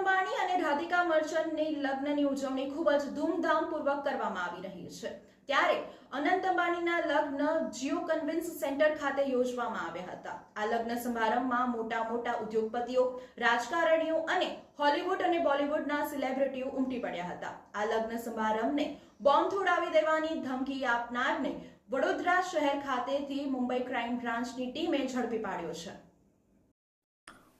અંબાણી અને રાધિકા મર્ચન્ટની લગ્નની ઉજવણી ખૂબ જ ધૂમધામપૂર્વક કરવામાં આવી રહી છે. ત્યારે અનંત અંબાણીના લગ્ન જીઓ કન્વિન્સ સેન્ટર ખાતે યોજવામાં આવ્યા હતા. આ લગ્ન સમારંભમાં મોટા મોટા ઉદ્યોગપતિઓ, રાજકારણીઓ અને હોલિવૂડ અને બોલિવૂડના સેલિબ્રિટીઓ ઉમટી પડ્યા હતા. આ લગ્ન સમારંભને બોમ્બ થોડાવી દેવાની ધમકી આપનારને વડોદરા શહેર ખાતેથી મુંબઈ ક્રાઇમ બ્રાન્ચની ટીમે ઝડપી પાડ્યો છે.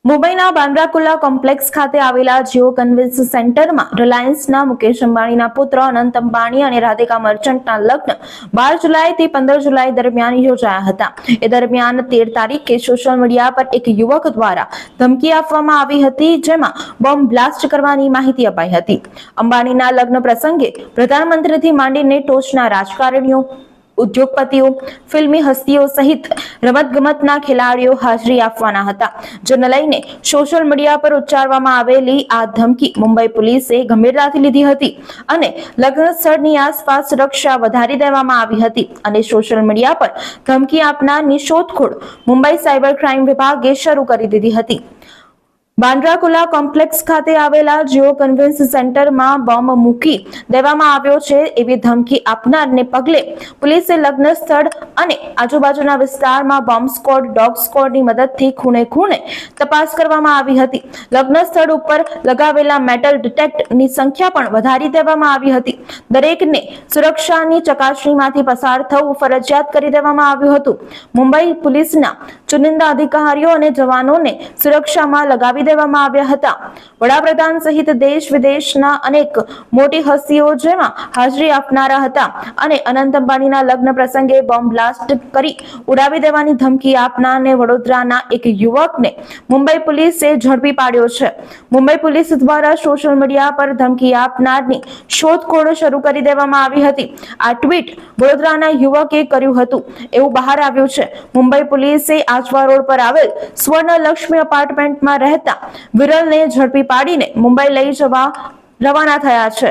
મુંબઈના બાંદ્રાકુલા કોમ્પ્લેક્સ ખાતે આવેલા જીઓ કન્વેન્સ સેન્ટરમાં રિલાયન્સના મુકેશ અંબાણીના પુત્ર અનંત અંબાણી અને રાધિકા મર્ચન્ટના લગ્ન બાર જુલાઈથી પંદર જુલાઈ દરમિયાન યોજાયા હતા. એ દરમિયાન તેર તારીખે સોશિયલ મીડિયા પર એક યુવક દ્વારા ધમકી આપવામાં આવી હતી, જેમાં બોમ્બ બ્લાસ્ટ કરવાની માહિતી અપાઈ હતી. અંબાણીના લગ્ન પ્રસંગે પ્રધાનમંત્રીથી માંડીને ટોચના રાજકારણીઓ ઉદ્યોગપતિઓ, ફિલ્મી હસ્તીઓ સહિત રમતગમતના ખેલાડીઓ હાજરી આપવાના હતા. જેને લઈને સોશિયલ મીડિયા પર ઉચ્ચારવામાં આવેલી આ ધમકી મુંબઈ પોલીસે ગંભીરતાથી લીધી હતી અને લગ્ન સ્થળની આસપાસ સુરક્ષા વધારી દેવામાં આવી હતી અને સોશિયલ મીડિયા પર ધમકી આપનારની શોધખોળ મુંબઈ સાયબર ક્રાઇમ વિભાગે શરૂ કરી દીધી હતી. બાંદ્રાકુલા કોમ્પ્લેક્સ ખાતે આવેલા જીઓ કન્વેન્સ સેન્ટરમાં બોમ્બ મૂકી દેવામાં આવ્યો છે એવી ધમકી આપનારને પગલે પોલીસે લગ્ન સ્થળ અને આજુબાજુના વિસ્તારમાં બોમ્બ સ્કોડ, ડોગ સ્કોડની મદદથી ખૂણે ખૂણે તપાસ કરવામાં આવી હતી. લગ્ન સ્થળ ઉપર લગાવેલા મેટલ ડિટેક્ટની સંખ્યા પણ વધારી દેવામાં આવી હતી. દરેકને સુરક્ષાની ચકાસણીમાંથી પસાર થવું ફરજિયાત કરી દેવામાં આવ્યું હતું. મુંબઈ પોલીસના ચુનિંદા અધિકારીઓ અને જવાનોને સુરક્ષામાં લગાવી દેવામાં આવ્યા હતા. વડાપ્રધાન સહિત દેશ વિદેશના અનેક મોટી હસ્તીઓ જેમાં હાજરી આપનારા હતા અને અનંત અંબાણીના લગ્ન પ્રસંગે બોમ્બ બ્લાસ્ટ કરી ઉડાવી દેવાની ધમકી આપનારને વડોદરાના એક યુવકને મુંબઈ પોલીસે ઝડપી પાડ્યો છે. મુંબઈ પોલીસ દ્વારા સોશિયલ મીડિયા પર ધમકી આપનારની શોધખોળ શરૂ કરી દેવામાં આવી હતી. આ ટ્વીટ વડોદરાના યુવકે કર્યું હતું. એવું બહાર આવ્યું છે. મુંબઈ પોલીસે આજવા રોડ પર આવેલ સ્વર્ણ લક્ષ્મી અપાર્ટમેન્ટમાં રહેતા વિરલને ઝડપી પાડીને મુંબઈ લઈ જવા રવાના થયા છે.